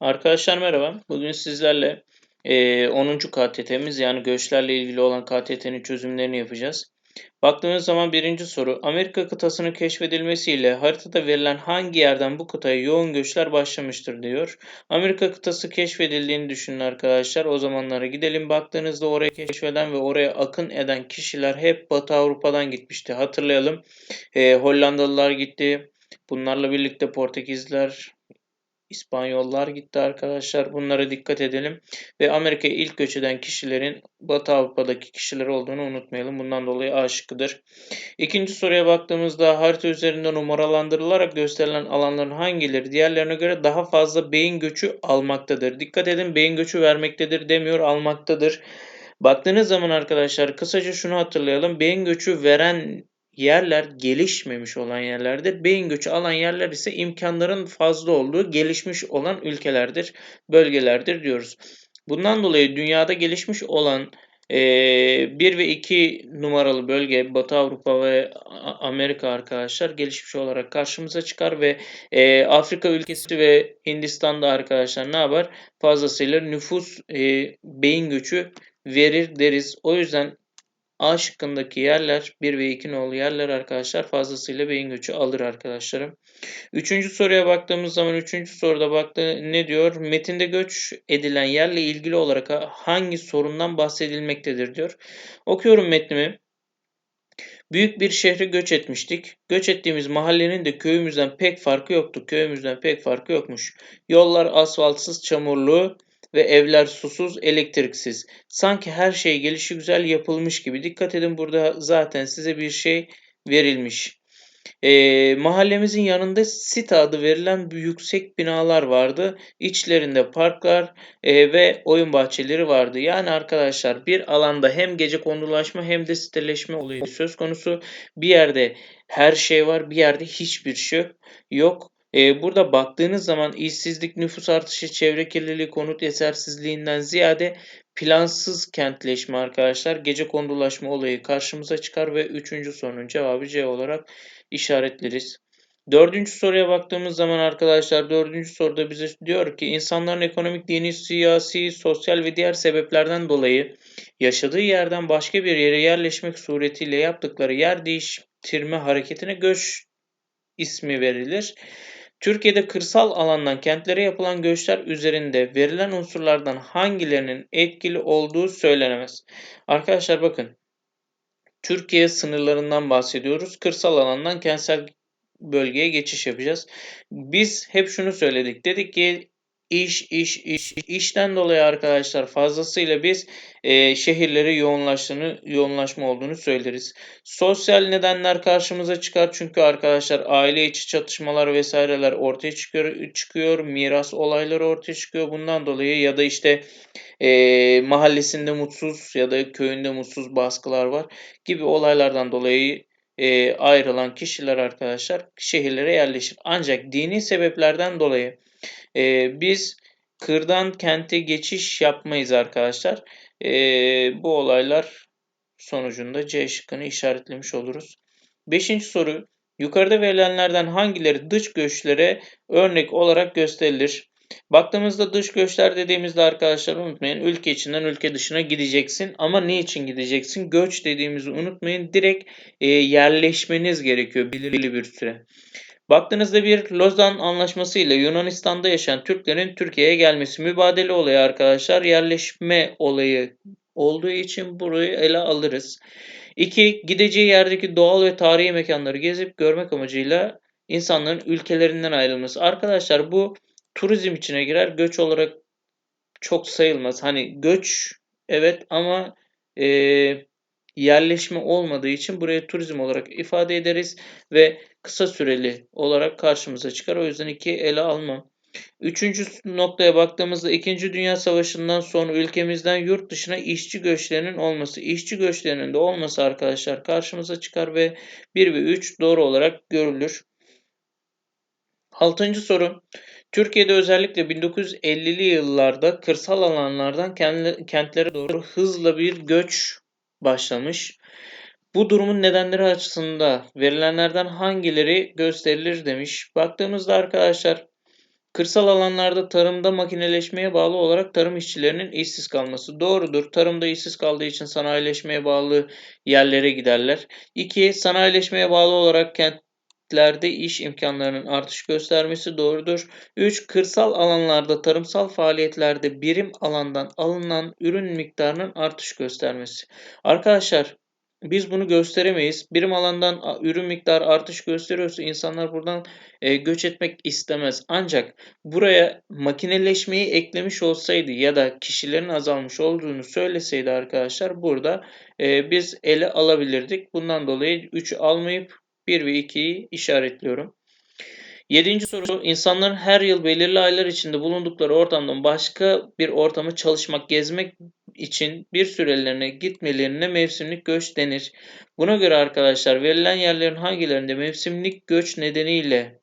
Arkadaşlar merhaba. Bugün sizlerle eee 10. KTT'miz yani göçlerle ilgili olan KTT'nin çözümlerini yapacağız. Baktığınız zaman birinci soru. Amerika kıtasının keşfedilmesiyle haritada verilen hangi yerden bu kıtaya yoğun göçler başlamıştır diyor. Amerika kıtası keşfedildiğini düşünün arkadaşlar. O zamanlara gidelim. Baktığınızda oraya keşfeden ve oraya akın eden kişiler hep Batı Avrupa'dan gitmişti. Hatırlayalım. Eee, Hollandalılar gitti. Bunlarla birlikte Portekizliler, İspanyollar gitti arkadaşlar. Bunlara dikkat edelim. Ve Amerika'ya ilk göç eden kişilerin Batı Avrupa'daki kişiler olduğunu unutmayalım. Bundan dolayı A şıkkıdır. İkinci soruya baktığımızda harita üzerinde numaralandırılarak gösterilen alanların hangileri diğerlerine göre daha fazla beyin göçü almaktadır? Dikkat edin beyin göçü vermektedir demiyor almaktadır. Baktığınız zaman arkadaşlar kısaca şunu hatırlayalım. Beyin göçü veren yerler gelişmemiş olan yerlerdir. Beyin göçü alan yerler ise imkanların fazla olduğu gelişmiş olan ülkelerdir, bölgelerdir diyoruz. Bundan dolayı dünyada gelişmiş olan 1 ve 2 numaralı bölge Batı Avrupa ve Amerika arkadaşlar gelişmiş olarak karşımıza çıkar ve e, Afrika ülkesi ve Hindistan'da arkadaşlar ne yapar? Fazlasıyla nüfus e, beyin göçü verir deriz. O yüzden A şıkkındaki yerler 1 ve 2 nolu yerler arkadaşlar fazlasıyla beyin göçü alır arkadaşlarım. Üçüncü soruya baktığımız zaman üçüncü soruda baktı ne diyor? Metinde göç edilen yerle ilgili olarak hangi sorundan bahsedilmektedir diyor. Okuyorum metnimi. Büyük bir şehre göç etmiştik. Göç ettiğimiz mahallenin de köyümüzden pek farkı yoktu. Köyümüzden pek farkı yokmuş. Yollar asfaltsız, çamurlu, ve evler susuz, elektriksiz. Sanki her şey gelişi güzel yapılmış gibi. Dikkat edin burada zaten size bir şey verilmiş. E, mahallemizin yanında site adı verilen yüksek binalar vardı. İçlerinde parklar e, ve oyun bahçeleri vardı. Yani arkadaşlar bir alanda hem gece kondulaşma hem de siteleşme olayı söz konusu. Bir yerde her şey var, bir yerde hiçbir şey yok. E, burada baktığınız zaman işsizlik, nüfus artışı, çevre kirliliği, konut yetersizliğinden ziyade plansız kentleşme arkadaşlar gece kondulaşma olayı karşımıza çıkar ve üçüncü sorunun cevabı C olarak işaretleriz. Dördüncü soruya baktığımız zaman arkadaşlar dördüncü soruda bize diyor ki insanların ekonomik, dini, siyasi, sosyal ve diğer sebeplerden dolayı yaşadığı yerden başka bir yere yerleşmek suretiyle yaptıkları yer değiştirme hareketine göç ismi verilir. Türkiye'de kırsal alandan kentlere yapılan göçler üzerinde verilen unsurlardan hangilerinin etkili olduğu söylenemez. Arkadaşlar bakın. Türkiye sınırlarından bahsediyoruz. Kırsal alandan kentsel bölgeye geçiş yapacağız. Biz hep şunu söyledik. Dedik ki iş, iş, iş, işten dolayı arkadaşlar fazlasıyla biz e, şehirlere yoğunlaştığını, yoğunlaşma olduğunu söyleriz. Sosyal nedenler karşımıza çıkar çünkü arkadaşlar aile içi çatışmalar vesaireler ortaya çıkıyor, çıkıyor miras olayları ortaya çıkıyor bundan dolayı ya da işte e, mahallesinde mutsuz ya da köyünde mutsuz baskılar var gibi olaylardan dolayı e, ayrılan kişiler arkadaşlar şehirlere yerleşir. Ancak dini sebeplerden dolayı e, biz kırdan kente geçiş yapmayız arkadaşlar. E, bu olaylar sonucunda C şıkkını işaretlemiş oluruz. Beşinci soru. Yukarıda verilenlerden hangileri dış göçlere örnek olarak gösterilir? Baktığımızda dış göçler dediğimizde arkadaşlar unutmayın ülke içinden ülke dışına gideceksin. Ama ne için gideceksin? Göç dediğimizi unutmayın. Direkt e, yerleşmeniz gerekiyor belirli bir süre. Baktığınızda bir Lozan Anlaşması ile Yunanistan'da yaşayan Türklerin Türkiye'ye gelmesi mübadele olayı arkadaşlar yerleşme olayı olduğu için burayı ele alırız. 2. Gideceği yerdeki doğal ve tarihi mekanları gezip görmek amacıyla insanların ülkelerinden ayrılması. Arkadaşlar bu turizm içine girer. Göç olarak çok sayılmaz. Hani göç evet ama e, yerleşme olmadığı için buraya turizm olarak ifade ederiz ve kısa süreli olarak karşımıza çıkar. O yüzden iki ele almam. Üçüncü noktaya baktığımızda İkinci Dünya Savaşı'ndan sonra ülkemizden yurt dışına işçi göçlerinin olması. işçi göçlerinin de olması arkadaşlar karşımıza çıkar ve 1 ve 3 doğru olarak görülür. Altıncı soru. Türkiye'de özellikle 1950'li yıllarda kırsal alanlardan kentlere doğru hızla bir göç başlamış. Bu durumun nedenleri açısında verilenlerden hangileri gösterilir demiş. Baktığımızda arkadaşlar Kırsal alanlarda tarımda makineleşmeye bağlı olarak tarım işçilerinin işsiz kalması. Doğrudur. Tarımda işsiz kaldığı için sanayileşmeye bağlı yerlere giderler. 2. Sanayileşmeye bağlı olarak kentlerde iş imkanlarının artış göstermesi doğrudur. 3. Kırsal alanlarda tarımsal faaliyetlerde birim alandan alınan ürün miktarının artış göstermesi. Arkadaşlar biz bunu gösteremeyiz. Birim alandan ürün miktarı artış gösteriyorsa insanlar buradan e, göç etmek istemez. Ancak buraya makineleşmeyi eklemiş olsaydı ya da kişilerin azalmış olduğunu söyleseydi arkadaşlar burada e, biz ele alabilirdik. Bundan dolayı 3'ü almayıp 1 ve 2'yi işaretliyorum. Yedinci soru, insanların her yıl belirli aylar içinde bulundukları ortamdan başka bir ortama çalışmak, gezmek için bir sürelerine gitmelerine mevsimlik göç denir. Buna göre arkadaşlar verilen yerlerin hangilerinde mevsimlik göç nedeniyle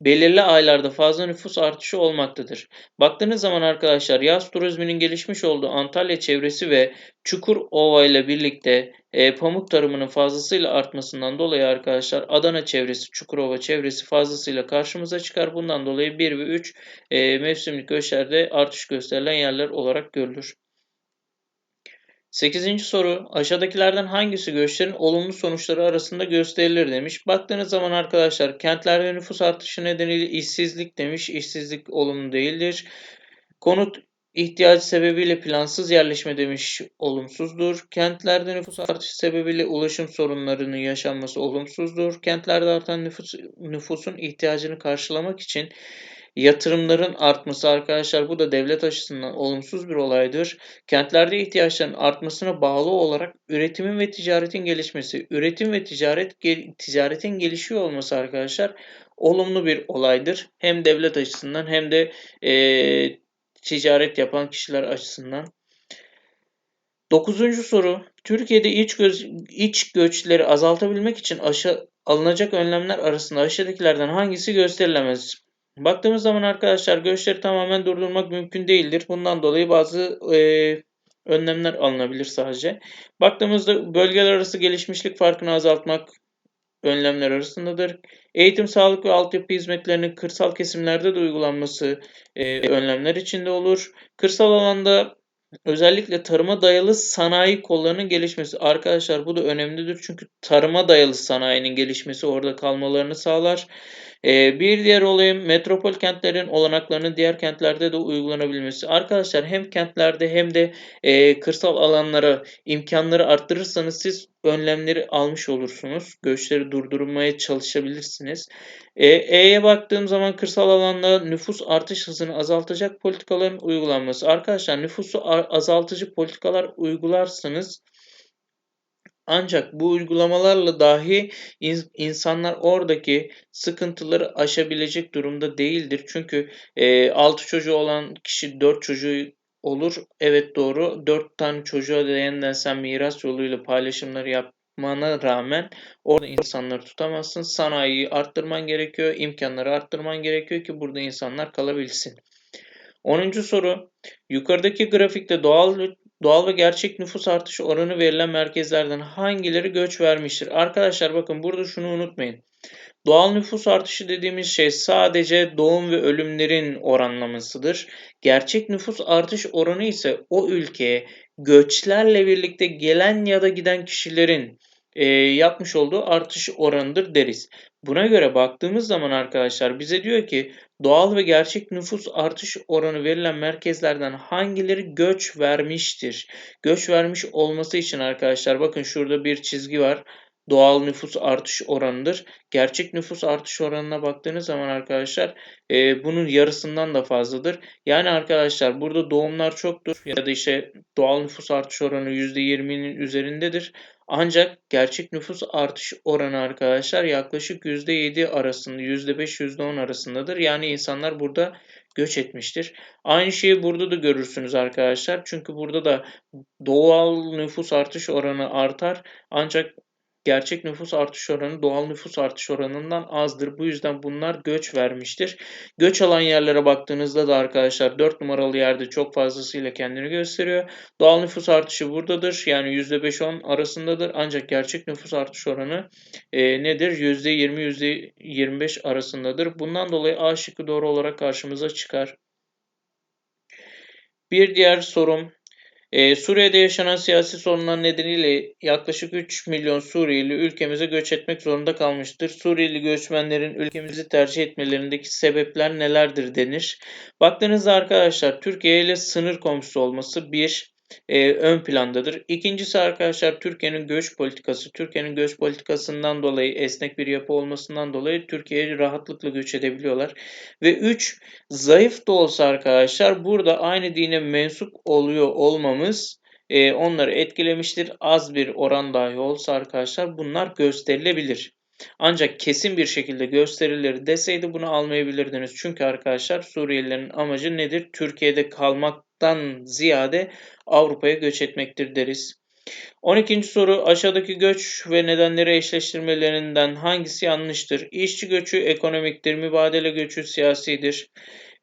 belirli aylarda fazla nüfus artışı olmaktadır. Baktığınız zaman arkadaşlar yaz turizminin gelişmiş olduğu Antalya çevresi ve Çukurova ile birlikte e, pamuk tarımının fazlasıyla artmasından dolayı arkadaşlar Adana çevresi, Çukurova çevresi fazlasıyla karşımıza çıkar. Bundan dolayı 1 ve 3 e, mevsimlik göçlerde artış gösterilen yerler olarak görülür. 8. soru aşağıdakilerden hangisi göçlerin olumlu sonuçları arasında gösterilir demiş. Baktığınız zaman arkadaşlar kentlerde nüfus artışı nedeniyle işsizlik demiş. İşsizlik olumlu değildir. Konut ihtiyacı sebebiyle plansız yerleşme demiş olumsuzdur. Kentlerde nüfus artışı sebebiyle ulaşım sorunlarının yaşanması olumsuzdur. Kentlerde artan nüfus, nüfusun ihtiyacını karşılamak için Yatırımların artması arkadaşlar bu da devlet açısından olumsuz bir olaydır. Kentlerde ihtiyaçların artmasına bağlı olarak üretimin ve ticaretin gelişmesi, üretim ve ticaret ticaretin gelişiyor olması arkadaşlar olumlu bir olaydır. Hem devlet açısından hem de e, ticaret yapan kişiler açısından. Dokuzuncu soru. Türkiye'de iç, göz, iç göçleri azaltabilmek için aşı, alınacak önlemler arasında aşağıdakilerden hangisi gösterilemez? Baktığımız zaman arkadaşlar göçleri tamamen durdurmak mümkün değildir. Bundan dolayı bazı e, önlemler alınabilir sadece. Baktığımızda bölgeler arası gelişmişlik farkını azaltmak önlemler arasındadır. Eğitim, sağlık ve altyapı hizmetlerinin kırsal kesimlerde de uygulanması e, önlemler içinde olur. Kırsal alanda özellikle tarıma dayalı sanayi kollarının gelişmesi. Arkadaşlar bu da önemlidir çünkü tarıma dayalı sanayinin gelişmesi orada kalmalarını sağlar. Ee, bir diğer olayım metropol kentlerin olanaklarının diğer kentlerde de uygulanabilmesi. Arkadaşlar hem kentlerde hem de e, kırsal alanlara imkanları arttırırsanız siz önlemleri almış olursunuz. Göçleri durdurmaya çalışabilirsiniz. E, E'ye baktığım zaman kırsal alanda nüfus artış hızını azaltacak politikaların uygulanması. Arkadaşlar nüfusu azaltıcı politikalar uygularsanız ancak bu uygulamalarla dahi insanlar oradaki sıkıntıları aşabilecek durumda değildir. Çünkü e, 6 çocuğu olan kişi 4 çocuğu olur. Evet doğru. 4 tane çocuğa da yeniden sen miras yoluyla paylaşımları yapmana rağmen orada insanları tutamazsın. Sanayiyi arttırman gerekiyor. imkanları arttırman gerekiyor ki burada insanlar kalabilsin. 10. soru. Yukarıdaki grafikte doğal doğal ve gerçek nüfus artışı oranı verilen merkezlerden hangileri göç vermiştir? Arkadaşlar bakın burada şunu unutmayın. Doğal nüfus artışı dediğimiz şey sadece doğum ve ölümlerin oranlamasıdır. Gerçek nüfus artış oranı ise o ülkeye göçlerle birlikte gelen ya da giden kişilerin e, yapmış olduğu artış oranıdır deriz. Buna göre baktığımız zaman arkadaşlar bize diyor ki doğal ve gerçek nüfus artış oranı verilen merkezlerden hangileri göç vermiştir? Göç vermiş olması için arkadaşlar bakın şurada bir çizgi var doğal nüfus artış oranıdır. Gerçek nüfus artış oranına baktığınız zaman arkadaşlar e, bunun yarısından da fazladır. Yani arkadaşlar burada doğumlar çoktur ya da işte doğal nüfus artış oranı %20'nin üzerindedir. Ancak gerçek nüfus artış oranı arkadaşlar yaklaşık %7 arasında, %5, %10 arasındadır. Yani insanlar burada göç etmiştir. Aynı şeyi burada da görürsünüz arkadaşlar. Çünkü burada da doğal nüfus artış oranı artar. Ancak gerçek nüfus artış oranı doğal nüfus artış oranından azdır. Bu yüzden bunlar göç vermiştir. Göç alan yerlere baktığınızda da arkadaşlar 4 numaralı yerde çok fazlasıyla kendini gösteriyor. Doğal nüfus artışı buradadır. Yani %5-10 arasındadır. Ancak gerçek nüfus artış oranı e, nedir? %20, %25 arasındadır. Bundan dolayı A şıkkı doğru olarak karşımıza çıkar. Bir diğer sorum ee, Suriye'de yaşanan siyasi sorunlar nedeniyle yaklaşık 3 milyon Suriyeli ülkemize göç etmek zorunda kalmıştır. Suriyeli göçmenlerin ülkemizi tercih etmelerindeki sebepler nelerdir denir. Baktığınızda arkadaşlar Türkiye ile sınır komşusu olması bir e, ön plandadır. İkincisi arkadaşlar Türkiye'nin göç politikası. Türkiye'nin göç politikasından dolayı esnek bir yapı olmasından dolayı Türkiye'ye rahatlıkla göç edebiliyorlar. Ve üç zayıf da olsa arkadaşlar burada aynı dine mensup oluyor olmamız e, onları etkilemiştir. Az bir oran dahi olsa arkadaşlar bunlar gösterilebilir. Ancak kesin bir şekilde gösterilir deseydi bunu almayabilirdiniz. Çünkü arkadaşlar Suriyelilerin amacı nedir? Türkiye'de kalmaktan ziyade Avrupa'ya göç etmektir deriz. 12. soru aşağıdaki göç ve nedenleri eşleştirmelerinden hangisi yanlıştır? İşçi göçü ekonomiktir, mübadele göçü siyasidir.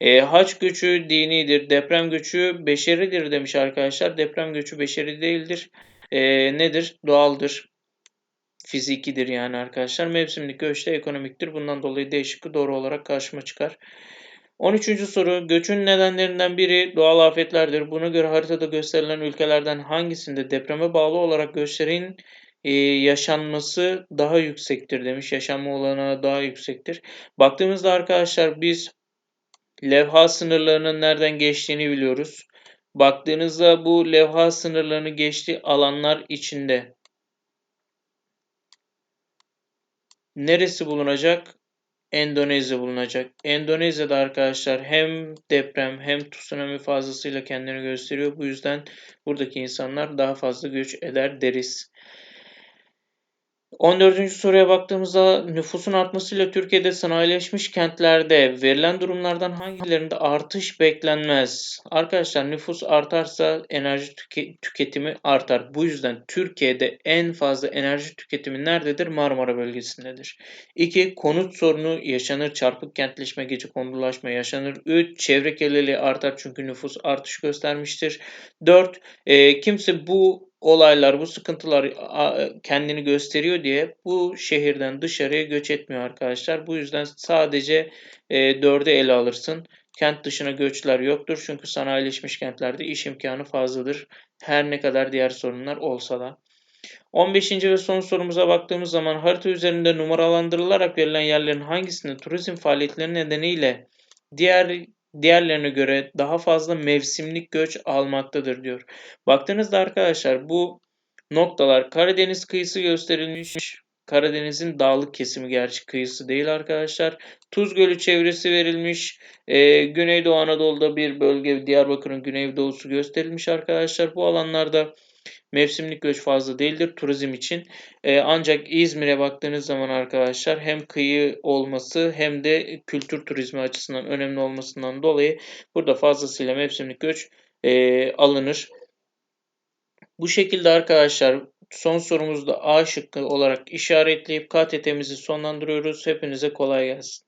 E, haç göçü dinidir, deprem göçü beşeridir demiş arkadaşlar. Deprem göçü beşeri değildir. E, nedir? Doğaldır fizikidir yani arkadaşlar. Mevsimlik göç de ekonomiktir. Bundan dolayı D şıkkı doğru olarak karşıma çıkar. 13. soru. Göçün nedenlerinden biri doğal afetlerdir. Buna göre haritada gösterilen ülkelerden hangisinde depreme bağlı olarak göçlerin e, yaşanması daha yüksektir demiş. Yaşanma olanağı daha yüksektir. Baktığımızda arkadaşlar biz levha sınırlarının nereden geçtiğini biliyoruz. Baktığınızda bu levha sınırlarını geçtiği alanlar içinde Neresi bulunacak? Endonezya bulunacak. Endonezya'da arkadaşlar hem deprem hem tsunami fazlasıyla kendini gösteriyor. Bu yüzden buradaki insanlar daha fazla göç eder deriz. 14. soruya baktığımızda nüfusun artmasıyla Türkiye'de sanayileşmiş kentlerde verilen durumlardan hangilerinde artış beklenmez? Arkadaşlar nüfus artarsa enerji tüke tüketimi artar. Bu yüzden Türkiye'de en fazla enerji tüketimi nerededir? Marmara bölgesindedir. 2. Konut sorunu yaşanır. Çarpık kentleşme, gece kondulaşma yaşanır. 3. Çevre kirliliği artar çünkü nüfus artış göstermiştir. 4. E, kimse bu olaylar, bu sıkıntılar kendini gösteriyor diye bu şehirden dışarıya göç etmiyor arkadaşlar. Bu yüzden sadece e, dörde ele alırsın. Kent dışına göçler yoktur çünkü sanayileşmiş kentlerde iş imkanı fazladır. Her ne kadar diğer sorunlar olsa da. 15. ve son sorumuza baktığımız zaman harita üzerinde numaralandırılarak verilen yerlerin hangisinde turizm faaliyetleri nedeniyle diğer diğerlerine göre daha fazla mevsimlik göç almaktadır diyor. Baktığınızda arkadaşlar bu noktalar Karadeniz kıyısı gösterilmiş. Karadeniz'in dağlık kesimi gerçi kıyısı değil arkadaşlar. Tuz Gölü çevresi verilmiş. Ee, Güneydoğu Anadolu'da bir bölge Diyarbakır'ın güneydoğusu gösterilmiş arkadaşlar. Bu alanlarda Mevsimlik göç fazla değildir turizm için. E, ancak İzmir'e baktığınız zaman arkadaşlar hem kıyı olması hem de kültür turizmi açısından önemli olmasından dolayı burada fazlasıyla mevsimlik göç e, alınır. Bu şekilde arkadaşlar son sorumuzda A şıkkı olarak işaretleyip KTT'mizi sonlandırıyoruz. Hepinize kolay gelsin.